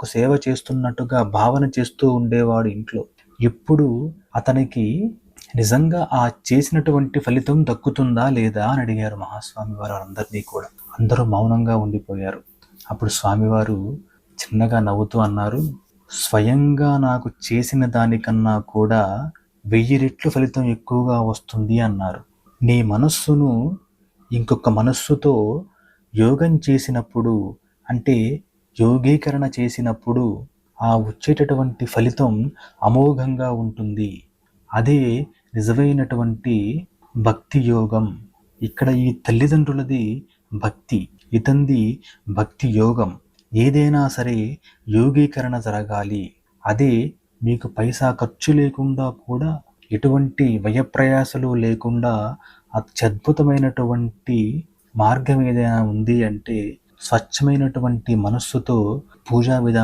నాకు సేవ చేస్తున్నట్టుగా భావన చేస్తూ ఉండేవాడు ఇంట్లో. ఎప్పుడు అతనికి నిజంగా ఆ చేసినటువంటి ఫలితం దక్కుతుందా లేదా అని అడిగారు మహాస్వామి వారు అందరినీ కూడా. అందరూ మౌనంగా ఉండిపోయారు. అప్పుడు స్వామివారు చిన్నగా నవ్వుతూ అన్నారు స్వయంగా నాకు చేసిన దానికన్నా కూడా వెయ్యి రెట్లు ఫలితం ఎక్కువగా వస్తుంది అన్నారు. నీ మనస్సును ఇంకొక మనస్సుతో యోగం చేసినప్పుడు అంటే యోగీకరణ చేసినప్పుడు ఆ వచ్చేటటువంటి ఫలితం అమోఘంగా ఉంటుంది. అదే నిజమైనటువంటి భక్తి యోగం. ఇక్కడ ఈ తల్లిదండ్రులది భక్తి ఇతంది భక్తి యోగం. ఏదైనా సరే యోగీకరణ జరగాలి. అదే మీకు పైసా ఖర్చు లేకుండా కూడా ఎటువంటి వ్యయప్రయాసలు లేకుండా అత్యద్భుతమైనటువంటి మార్గం ఏదైనా ఉంది అంటే స్వచ్ఛమైనటువంటి మనస్సుతో పూజా విధానం